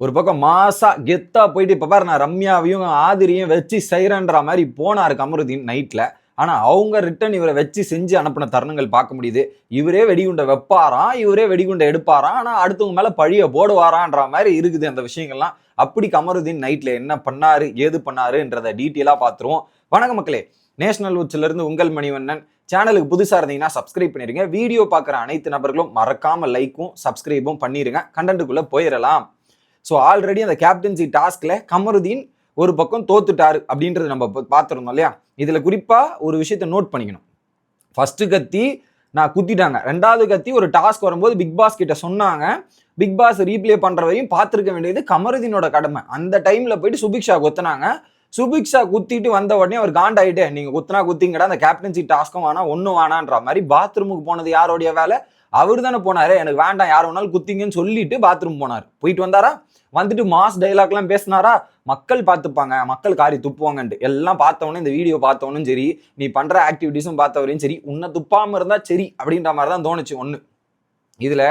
ஒரு பக்கம் மாசா கெத்தா போயிட்டு இப்ப பாரு நான் ரம்யாவையும் ஆதிரியும் வச்சு செய்யறன்ற மாதிரி போனார் கமருதீன் நைட்ல ஆனா அவங்க ரிட்டன் இவரை வச்சு செஞ்சு அனுப்பின தருணங்கள் பார்க்க முடியுது. இவரே வெடிகுண்டை வைப்பாராம் இவரே வெடிகுண்டை எடுப்பாராம் ஆனா அடுத்தவங்க மேல பழிய போடுவாரான்ற மாதிரி இருக்குது அந்த விஷயங்கள்லாம். அப்படி கமருதீன் நைட்ல என்ன பண்ணாரு ஏது பண்ணாருன்றத டீட்டெயிலா பார்த்துருவோம். வணக்க மக்களே நேஷனல் உச்சில இருந்து உங்கள் மணிவண்ணன். சேனலுக்கு புதுசா இருந்தீங்கன்னா சப்ஸ்கிரைப் பண்ணிருங்க. வீடியோ பார்க்குற அனைத்து நபர்களும் மறக்காம லைக்கும் சப்ஸ்கிரைபும் பண்ணிருங்க. கண்டென்ட்டுக்குள்ள போயிடலாம் ஸோ ஆல்ரெடி அந்த கேப்டன்சி டாஸ்க்ல கமருதீன் ஒரு பக்கம் தோத்துட்டாரு அப்படின்றது நம்ம பார்த்துருந்தோம் இல்லையா? இதில் குறிப்பாக ஒரு விஷயத்த நோட் பண்ணிக்கணும். ஃபர்ஸ்ட் கத்தி நான் குத்திட்டாங்க. ரெண்டாவது கத்தி ஒரு டாஸ்க் வரும்போது பிக் பாஸ் கிட்ட சொன்னாங்க. பிக் பாஸ் ரீப்ளே பண்ற வரையும் பார்த்துருக்க வேண்டியது கமருதீனோட கடமை. அந்த டைமில் போயிட்டு சுபிக்ஷா கொத்தினாங்க. சுபிக்ஷா குத்திட்டு வந்த உடனே அவர் காண்டாயிட்டே நீங்கள் குத்துனா குத்திங்கடா அந்த கேப்டன்சி டாஸ்க்கும் வேணாம் ஒன்றும் வேணான்ற மாதிரி பாத்ரூமுக்கு போனது யாரோடைய வேலை? அவர் தானே போனாரு. எனக்கு வேண்டாம் யார் வேணாலும் குத்திங்கன்னு சொல்லிட்டு பாத்ரூம் போனார். போயிட்டு வந்தாரா? வந்துட்டு மாஸ் டைலாக்லாம் பேசினாரா? மக்கள் பார்த்துப்பாங்க. மக்கள் காரி துப்புவாங்கன்ட்டு. எல்லாம் பார்த்தவொன்னே இந்த வீடியோ பார்த்தவனும் சரி நீ பண்ணுற ஆக்டிவிட்டிஸும் பார்த்தவரையும் சரி உன்னை துப்பாமல் இருந்தால் சரி அப்படின்ற மாதிரி தான் தோணுச்சு ஒன்று இதில்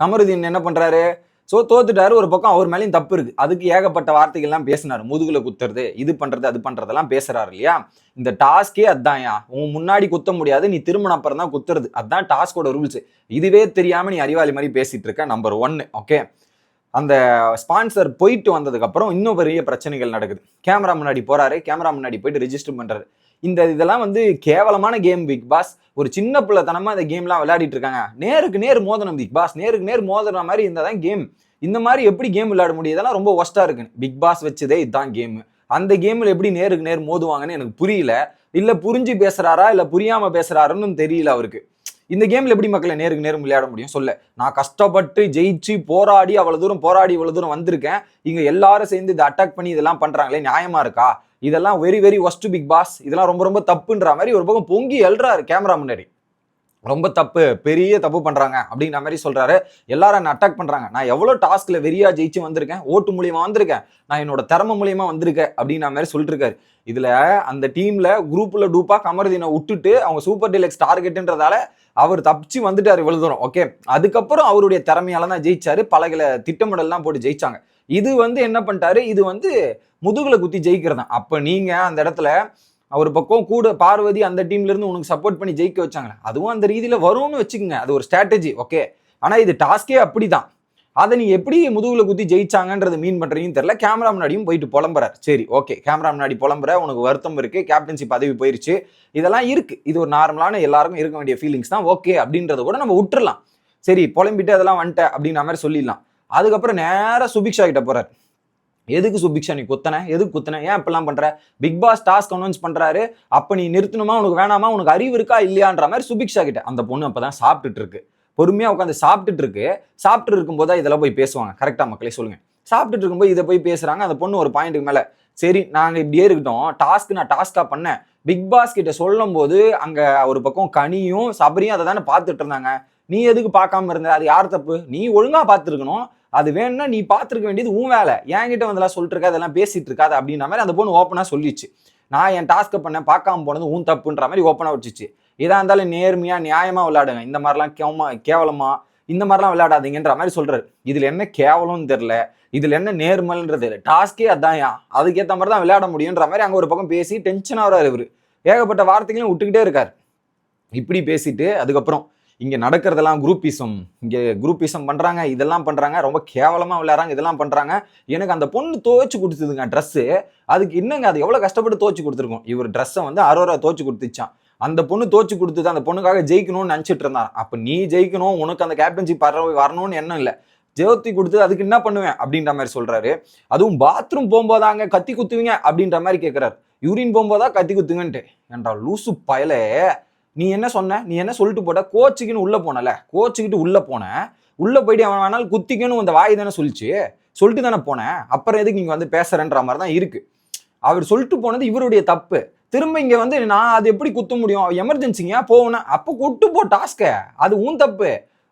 கமருதீன் என்ன பண்ணுறாரு ஸோ தோத்துட்டாரு ஒரு பக்கம் அவர் மேலேயும் தப்பு இருக்கு. அதுக்கு ஏகப்பட்ட வார்த்தைகள்லாம் பேசினார். முதுகுல குத்துறது இது பண்றது அது பண்றதெல்லாம் பேசுறாரு இல்லையா? இந்த டாஸ்கே அதான்யா உன் முன்னாடி குத்த முடியாது நீ திருமண அப்புறம் தான் குத்துறது. அதான் டாஸ்கோட ரூல்ஸ். இதுவே தெரியாம நீ அறிவாளி மாதிரி பேசிட்டு இருக்க நம்பர் ஒன்னு ஓகே அந்த ஸ்பான்சர் போயிட்டு வந்ததுக்கப்புறம் இன்னும் பெரிய பிரச்சனைகள் நடக்குது. கேமரா முன்னாடி போகிறாரு கேமரா முன்னாடி போயிட்டு ரெஜிஸ்டர் பண்ணுறாரு இந்த இதெல்லாம் வந்து கேவலமான கேம் பிக் பாஸ் ஒரு சின்ன பிள்ளைத்தனமா இந்த கேம்லாம் விளையாடிட்டு இருக்காங்க. நேருக்கு நேர் மோதனம் பிக் பாஸ் நேருக்கு நேர் மோதுற மாதிரி இருந்தால் தான் கேம் இந்த மாதிரி எப்படி கேம் விளையாட முடியும்? இதெல்லாம் ரொம்ப ஒஸ்ட்டாக இருக்கு. பிக் பாஸ் வச்சதே இதுதான் கேம் அந்த கேமில் எப்படி நேருக்கு நேர் மோதுவாங்கன்னு எனக்கு புரியல. இல்லை புரிஞ்சு பேசுகிறாரா இல்லை புரியாமல் பேசுகிறாருன்னு தெரியல அவருக்கு. இந்த கேம்ல எப்படி மக்களை நேருக்கு நேரம் விளையாட முடியும்? சொல்ல. நான் கஷ்டப்பட்டு ஜெயிச்சு போராடி அவ்வளவு தூரம் போராடி இவ்வளவு தூரம் வந்திருக்கேன். இங்க எல்லாரும் சேர்ந்து இதை அட்டாக் பண்ணி இதெல்லாம் பண்றாங்களே நியாயமா இருக்கா? இதெல்லாம் very very worst Bigg Boss இதெல்லாம் ரொம்ப ரொம்ப தப்புன்ற மாதிரி ஒரு பக்கம் பொங்கி எழுறாரு கேமரா முன்னாடி. ரொம்ப தப்பு பெரிய தப்பு பண்றாங்க அப்படிங்கிற மாதிரி சொல்றாரு. எல்லாரும் என்ன அட்டாக் பண்றாங்க. நான் எவ்வளோ டாஸ்க்ல வெறியா ஜெயிச்சு வந்திருக்கேன் ஓட்டு மூலியமா வந்திருக்கேன் நான் என்னோட திறமை மூலியமா வந்திருக்கேன் அப்படிங்கிற மாதிரி சொல்லிட்டு இதில் இதுல அந்த டீம்ல குரூப்ல டூப்பா கமருதீனை விட்டுட்டு அவங்க சூப்பர் டீலக்ஸ் டார்கெட்ன்றதால அவர் தப்பிச்சு வந்துட்டார் இவ்வளவு தூரம் ஓகே அதுக்கப்புறம் அவருடைய திறமையால தான் ஜெயிச்சாரு. பல திட்டமிடல்லாம் போட்டு ஜெயிச்சாங்க. இது வந்து என்ன பண்ணிட்டாரு? இது வந்து முதுகுல குத்தி ஜெயிக்கிறது தான் அப்ப நீங்க அந்த இடத்துல ஒரு பக்கம் கூட பார்வதி அந்த டீம்ல இருந்து உனக்கு சப்போர்ட் பண்ணி ஜெயிக்க வச்சாங்க அதுவும் அந்த ரீதியில வரும்னு வச்சுக்கோங்க. அது ஒரு ஸ்ட்ராட்டஜி ஓகே ஆனா இது டாஸ்கே அப்படிதான். அதை நீ எப்படி முதுகுல குத்தி ஜெயிச்சாங்கன்றது மீன் பண்றீங்கன்னு தெரியல. கேமரா முன்னாடியும் போயிட்டு புலம்புறாரு. சரி ஓகே கேமரா முன்னாடி புலம்புற உனக்கு வருத்தம் இருக்கு. கேப்டன்சி பதவி போயிருச்சு. இதெல்லாம் இருக்கு. இது ஒரு நார்மலான எல்லாருக்கும் இருக்க வேண்டிய ஃபீலிங்ஸ் தான். ஓகே அப்படின்றத கூட நம்ம விட்டுறலாம். சரி புலம்பிட்டு அதெல்லாம் வந்துட்ட அப்படின்ற மாதிரி சொல்லிடலாம். அதுக்கப்புறம் நேராக சுபிக்ஷா கிட்ட போறாரு. எதுக்கு சுபிக்ஷா நீ குத்தன? எதுக்கு குத்தன? ஏன் இப்பெல்லாம் பண்ற? பிக் பாஸ் டாஸ்க் அனௌன்ஸ் பண்றாரு. அப்ப நீ நிறுத்தணுமா? உனக்கு வேணாமா? உனக்கு அறிவு இருக்கா? இல்லையான்ற மாதிரி சுபிக்ஷா கிட்ட. அந்த பொண்ணு அப்பதான் சாப்பிட்டுட்டு இருக்கு. பொறுமையா உட்காந்து சாப்பிட்டுட்டு இருக்கு. சாப்பிட்டு இருக்கும்போது தான் இதெல்லாம் போய் பேசுவாங்க. கரெக்டா மக்களே சொல்லுங்க. சாப்பிட்டுட்டு இருக்கும்போது இதை போய் பேசுறாங்க. அந்த பொண்ணு ஒரு பாயிண்ட்டுக்கு மேல. சரி நாங்க இப்படியே இருக்கட்டும். டாஸ்க் நான் டாஸ்கா பண்ணேன். பிக் பாஸ் கிட்ட சொல்லும் போது அங்க ஒரு பக்கம் கனியும் சபரியும் அதை தானே பார்த்துட்டு இருந்தாங்க. நீ எதுக்கு பார்க்காம இருந்த? அது யார் தப்பு? நீ ஒழுங்கா பார்த்துருக்கணும். அது வேணும்னா நீ பார்த்துருக்க வேண்டியது உன் வேலை. என்கிட்ட வந்தெல்லாம் சொல்லிட்டு இருக்க அதெல்லாம் பேசிட்டு இருக்காது அப்படின்ற மாதிரி அந்த பொண்ணு ஓப்பனாக சொல்லிச்சு. நான் என் டாஸ்க்கை பண்ணேன் பார்க்காம போனது உன் தப்புன்ற மாதிரி ஓப்பனாக வச்சுச்சு. இதா இருந்தாலும் நேர்மையாக நியாயமாக விளையாடுங்க. இந்த மாதிரிலாம் கேவமா கேவலமா இந்த மாதிரிலாம் விளையாடாதீங்கன்ற மாதிரி சொல்கிறாரு இதில் என்ன கேவலம்னு தெரில இதில் என்ன நேர்மல்ன்றது டாஸ்க்கே டாஸ்கே அதான்யா அதுக்கேற்ற மாதிரி தான் விளையாட முடியுன்ற மாதிரி அங்கே ஒரு பக்கம் பேசி டென்ஷன் ஆகிறாரு இவர். ஏகப்பட்ட வார்த்தைகளையும் விட்டுக்கிட்டே இருக்கார். இப்படி பேசிட்டு அதுக்கப்புறம் இங்கே நடக்கிறதெல்லாம் குரூப்பிசம். இங்கே குரூப்பிசம் பண்ணுறாங்க இதெல்லாம் பண்ணுறாங்க ரொம்ப கேவலமாக விளையாடுறாங்க இதெல்லாம் பண்ணுறாங்க எனக்கு அந்த பொண்ணு துவைச்சு கொடுத்ததுங்க ட்ரெஸ்ஸு அதுக்கு என்னங்க அது எவ்வளோ கஷ்டப்பட்டு துவைச்சு கொடுத்துருக்கோம். இவர் ட்ரெஸ்ஸை வந்து அரோரா துவைச்சு கொடுத்துச்சான் அந்த பொண்ணு தோச்சு கொடுத்தது அந்த பொண்ணுக்காக ஜெயிக்கணும்னு நினச்சிட்டு இருந்தான் அப்போ நீ ஜெயிக்கணும் உனக்கு அந்த கேப்டன்ஷிப் வரணும்னு எண்ணம் இல்லை. ஜெயத்தி கொடுத்து அதுக்கு என்ன பண்ணுவேன்? அப்படின்ற மாதிரி சொல்றாரு. அதுவும் பாத்ரூம் போகும்போதாங்க கத்தி குத்துவீங்க அப்படின்ற மாதிரி கேட்குறாரு யூரின் போகும்போதா கத்தி குத்துங்கன்ட்டு. ஏன்டா லூசு பயலே. நீ என்ன சொன்ன? நீ என்ன சொல்லிட்டு போட்ட? கோச்சுக்குன்னு உள்ளே போனல. கோச்சுக்கிட்டு உள்ளே போன. உள்ளே போயிட்டு அவன் வேணாலும் குத்திக்கணும் அந்த வாய் தானே சொல்லிச்சு. சொல்லிட்டு தானே போனேன் அப்புறம் எதுக்கு இங்கே வந்து பேசுறேன்ற மாதிரி தான் இருக்குது அவர் சொல்லிட்டு போனது இவருடைய தப்பு. திரும்ப இங்கே வந்து நான் அது எப்படி குத்த முடியும்? எமர்ஜென்சிங்க போகணும்? அப்போ கொட்டு போ டாஸ்க்கை அது உன் தப்பு.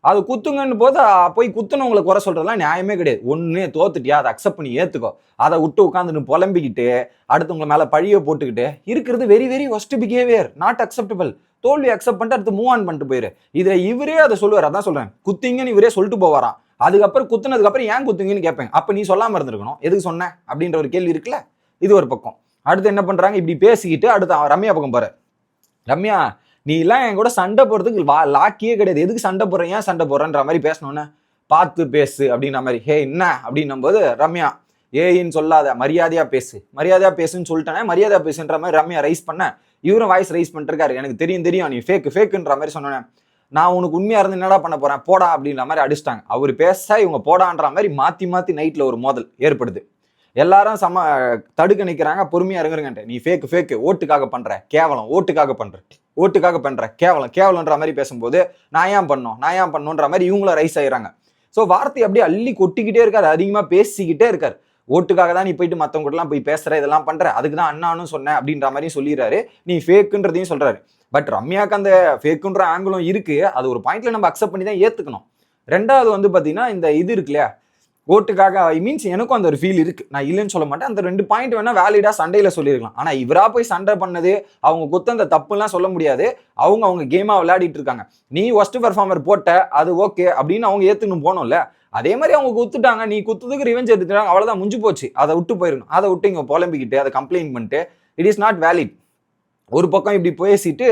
அது குத்துங்கன்னு போது போய் குத்துனவங்களை குறை சொல்றதுலாம் நியாயமே கிடையாது. ஒண்ணு தோத்துட்டியா? அதை அக்செப்ட் பண்ணி ஏத்துக்கோ. அதை விட்டு உட்காந்துன்னு புலம்பிக்கிட்டு அடுத்தவங்க மேல பழிய போட்டுக்கிட்டு இருக்கிறது very very worst behaviour not acceptable தோல்வி அக்செப்ட் பண்ணிட்டு அடுத்து மூவ் ஆன் பண்ணிட்டு போயிரு. இதை இவரே அதை சொல்லுவார். அதான் சொல்றேன். குத்திங்கன்னு இவரே சொல்லிட்டு போவாராம். அதுக்கப்புறம் குத்துனதுக்கு அப்புறம் ஏன் குத்துங்கன்னு கேட்பேன். அப்ப நீ சொல்லாம இருந்திருக்கணும். எதுக்கு சொன்ன? அப்படின்ற ஒரு கேள்வி இருக்குல்ல? இது ஒரு பக்கம். அடுத்து என்ன பண்றாங்க? இப்படி பேசிக்கிட்டு அடுத்து ரம்யா பக்கம் போற ரம்யா நீ எல்லாம் என் கூட சண்டை போடுறதுக்கு வா லாக்கியே கிடையாது. எதுக்கு சண்டை போடுற? ஏன் சண்டை போடுறன்ற மாதிரி பேசணுன்னு பார்த்து பேசு அப்படின்ற மாதிரி. ஹே என்ன? அப்படின்னும் போது ரம்யா ஏயின்னு சொல்லாத மரியாதையா பேசு. மரியாதையா பேசுன்னு சொல்லிட்டேனே மரியாதையா பேசுன்ற மாதிரி ரம்யா ரைஸ் பண்ண. இவரும் வாய்ஸ் ரைஸ் பண்ணிருக்காரு எனக்கு தெரியும் தெரியும். நீ ஃபேக்கு ஃபேக்குன்ற மாதிரி சொன்னேன் நான் உனக்கு உண்மையா இருந்து என்னடா பண்ண போறேன்? போடா அப்படின்ற மாதிரி அடிச்சிட்டாங்க. அவர் பேச இவங்க போடான்ற மாதிரி மாத்தி மாத்தி நைட்ல ஒரு மோதல் ஏற்படுது. எல்லாரும் சம தடுக்க நிற்கிறாங்க பொறுமையா இருங்குறங்கன்ட்டு நீ ஃபேக்கு ஃபேக்கு ஓட்டுக்காக பண்ற. கேவலம். ஓட்டுக்காக பண்ற. ஓட்டுக்காக பண்ற. கேவலம். கேவலன்ற மாதிரி பேசும்போது நான் ஏன் பண்ணோம் நான் ஏன் பண்ணோன்ற மாதிரி இவங்களும் ரைஸ் ஆயிடுறாங்க ஸோ வார்த்தை அப்படியே அள்ளி கொட்டிக்கிட்டே இருக்காரு. அதிகமா பேசிக்கிட்டே இருக்காரு. ஓட்டுக்காக தான் நீ போயிட்டு மற்றவங்க கூடலாம் போய் பேசுற இதெல்லாம் பண்ற. அதுக்கு தான் அண்ணானும் சொன்னேன் அப்படின்ற மாதிரியும் சொல்லிடுறாரு. நீ ஃபேக்குன்றதையும் சொல்றாரு. பட் ரம்யாக்கு அந்த ஃபேக்குன்ற ஆங்கிளும் இருக்கு. அது ஒரு பாயிண்ட்ல நம்ம அக்செப்ட் பண்ணி தான் ஏத்துக்கணும். ரெண்டாவது வந்து பாத்தீங்கன்னா இந்த இது இருக்கு இல்லையா? ஓட்டுக்காக ஐ மீன்ஸ் எனக்கும் அந்த ஒரு ஃபீல் இருக்கு. நான் இல்லைன்னு சொல்ல மாட்டேன். அந்த ரெண்டு பாயிண்ட் வேணா வேலிடா சண்டையில சொல்லியிருக்கலாம். ஆனா இவரா போய் சண்டை பண்ணது அவங்க குத்த அந்த தப்புலாம் சொல்ல முடியாது. அவங்க அவங்க கேமா விளையாடிட்டு இருக்காங்க. நீ ஒஸ்ட் பெர்ஃபார்மர் போட்ட அது ஓகே அப்படின்னு அவங்க ஏத்துக்கணும் போனோம்ல. அதே மாதிரி அவங்க குத்துட்டாங்க. நீ குத்துறதுக்கு ரிவெஞ்ச் எடுத்துட்டாங்க. அவ்வளவுதான் முடிஞ்சு போச்சு. அதை விட்டு போயிடணும் அதை விட்டு இங்க புலம்பிக்கிட்டு அதை கம்ப்ளைண்ட் பண்ணிட்டு இட் இஸ் நாட் வேலிட் ஒரு பக்கம் இப்படி பேசிட்டு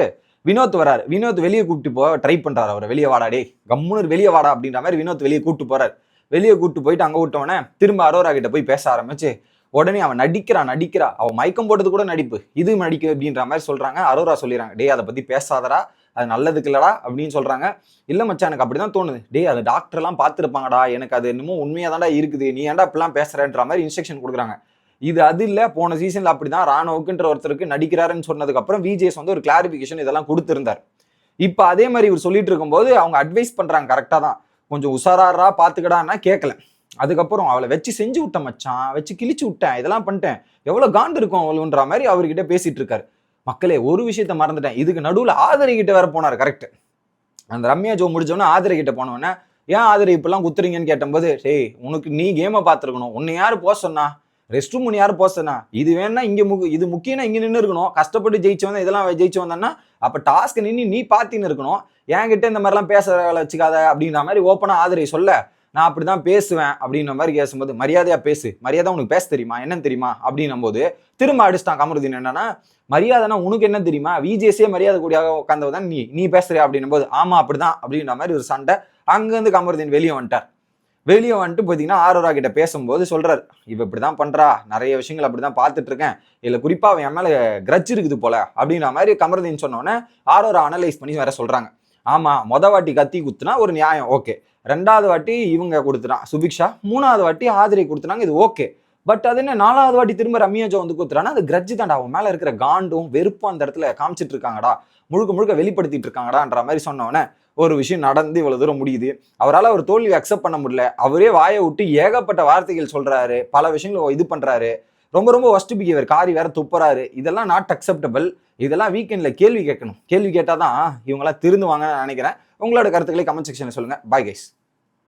வினோத் வராரு. வினோத் வெளியே கூப்பிட்டு போக ட்ரை பண்றாரு அவர். வெளியே வாடா டே கம்முன்னு வெளியே வாடா அப்படின்ற மாதிரி வினோத் வெளியே கூப்பிட்டு போறாரு. வெளியே கூப்பிட்டு போயிட்டு அங்கே விட்டவனே திரும்ப அரோரா கிட்ட போய் பேச ஆரம்பிச்சு உடனே அவன் நடிக்கிறான் நடிக்கிறா. அவன் மயக்கம் போட்டது கூட நடிப்பு. இது நடிக்கு அப்படின்ற மாதிரி சொல்றாங்க. அரோரா சொல்லிடுறாங்க டே அதை பத்தி பேசாதடா. அது நல்லதுக்கு இல்லடா அப்படின்னு சொல்றாங்க. இல்லை மச்சான் எனக்கு அப்படிதான் தோணுது. டேய் அது டாக்டர்லாம் பார்த்துருப்பாங்கடா. எனக்கு அது என்னமோ உண்மையாக தான்டா இருக்குது. நீ ஏன்டா இப்பெல்லாம் பேசுறன்ற மாதிரி இன்ஸ்ட்ரக்ஷன் கொடுக்குறாங்க. இது அது இல்லை போன சீசனில் அப்படி தான் ராணுவுக்குன்ற ஒருத்தருக்கு நடிக்கிறாருன்னு சொன்னதுக்கப்புறம் விஜேஸ் வந்து ஒரு கிளாரிஃபிகேஷன் இதெல்லாம் கொடுத்துருந்தார். இப்போ அதே மாதிரி இவர் சொல்லிட்டு இருக்கும்போது அவங்க அட்வைஸ் பண்ணுறாங்க கரெக்டாக தான். கொஞ்சம் உஷாராரா பார்த்துக்கடான்னா கேட்கல அதுக்கப்புறம் அவளை வச்சு செஞ்சு விட்டேன் மச்சான் வச்சு கிழிச்சு விட்டேன் இதெல்லாம் பண்ணிட்டேன். எவ்வளோ காண்டு இருக்கும் அவளுன்ற மாதிரி அவர்கிட்ட பேசிட்டு இருக்காரு. மக்களே ஒரு விஷயத்த மறந்துட்டேன். இதுக்கு நடுவில் ஆதரி கிட்ட வேற போனார் கரெக்ட் அந்த ரம்யா ஜோ முடிச்சோன்னே ஆதரி கிட்ட போனோடனே ஏன் ஆதரி இப்பெல்லாம் குத்துறீங்கன்னு? கேட்டபோது டேய் உனக்கு நீ கேமை பார்த்துருக்கணும் உன்னை யாரு போக சொன்னா? ரெஸ்ட் ரூம் யாரும் போசனா இது வேணா இங்க மு இது முக்கியம்னா இங்க நின்று இருக்கணும். கஷ்டப்பட்டு ஜெயிச்சு வந்தா இதெல்லாம் ஜெயிச்சு வந்தான்னா அப்ப டாஸ்க் நின்று நீ பார்த்தின்னு இருக்கணும். என்கிட்ட இந்த மாதிரிலாம் பேச வச்சுக்காத அப்படின்ற மாதிரி ஓப்பனா ஆதரி சொல்ல. நான் அப்படிதான் பேசுவேன் அப்படின்ற மாதிரி பேசும்போது மரியாதையா பேசு. மரியாதை உனக்கு பேச தெரியுமா? என்னன்னு தெரியுமா? அப்படின்னும் போது திரும்ப அடிச்சிட்டான் கமருதீன் என்னன்னா மரியாதைனா உனக்கு என்ன தெரியுமா? விஜேசியே மரியாதை கூடியாக உட்காந்தவதான் நீ. நீ பேசுறியா? அப்படின்னும் போது ஆமா அப்படிதான். அப்படின்ற மாதிரி ஒரு சண்டை அங்கேருந்து கமருதீன் வெளியே வந்துட்டார். வெளியே வந்துட்டு பார்த்தீங்கன்னா ஆரோரா கிட்ட பேசும்போது சொல்கிறார் இவ இப்படிதான் பண்ணுறா நிறைய விஷயங்கள் அப்படிதான் தான் பார்த்துட்ருக்கேன் இதுல குறிப்பாக அவன் மேலே கிரச் இருக்குது போல அப்படின்ற மாதிரி கமருதீன் சொன்னோன்னே ஆரோரா அனலைஸ் பண்ணி வேற சொல்கிறாங்க ஆமாம் மொத வாட்டி கத்தி குத்துனா ஒரு நியாயம் ஓகே. ரெண்டாவது வாட்டி இவங்க கொடுத்துட்டான் சுபிக்ஷா. மூணாவது வாட்டி ஆதிரை கொடுத்துனாங்க இது ஓகே. பட் அது என்ன நாலாவது வாட்டி திரும்ப ரம்யாஜோ வந்து குத்துறான்னா அது கிரட்ஜ் தான்டா அவன் மேலே இருக்கிற காண்டும் வெறுப்பும் அந்த இடத்துல காமிச்சிட்டு இருக்காங்கடா. முழுக்க முழுக்க வெளிப்படுத்திட்டு இருக்காங்கடான்ற மாதிரி சொன்னவொடனே ஒரு விஷயம் நடந்து இவ்வளவு தூரம் முடியுது. அவரால் அவர் தோல்வி அக்செப்ட் பண்ண முடியல. அவரே வாயை விட்டு ஏகப்பட்ட வார்த்தைகள் சொல்றாரு. பல விஷயங்கள் இது பண்றாரு. ரொம்ப ரொம்ப ஒஸ்ட் பிஹேவியர் காரி வேற துப்புறாரு. இதெல்லாம் நாட் அக்செப்டபிள் இதெல்லாம் வீக்கெண்ட்ல கேள்வி கேட்கணும். கேள்வி கேட்டாதான் இவங்களாம் திருந்துவாங்கன்னு நினைக்கிறேன். உங்களோட கருத்துக்களை கமெண்ட் செக்ஷன்ல சொல்லுங்க. Bye guys